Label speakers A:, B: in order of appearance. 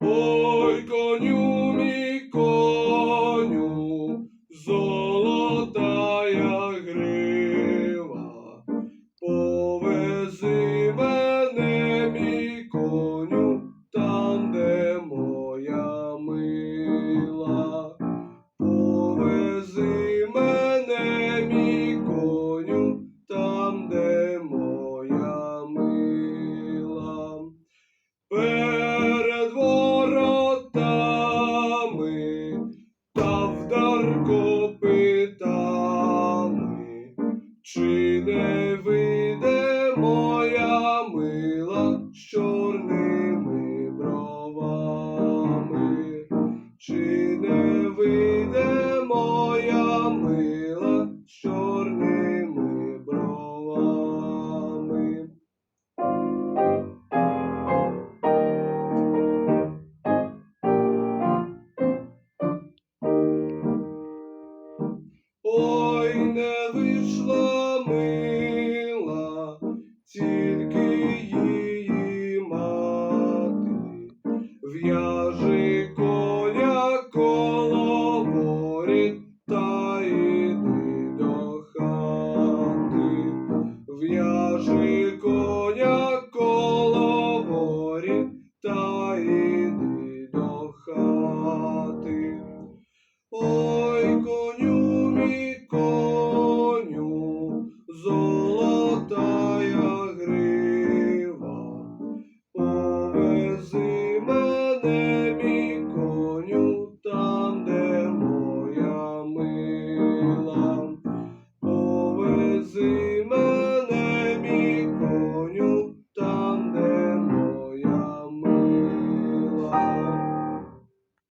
A: Ой, коню Well, ой не вийшла мила, тільки її мати, в'яжи коля коло борі та йди до хати, в'яжи коля.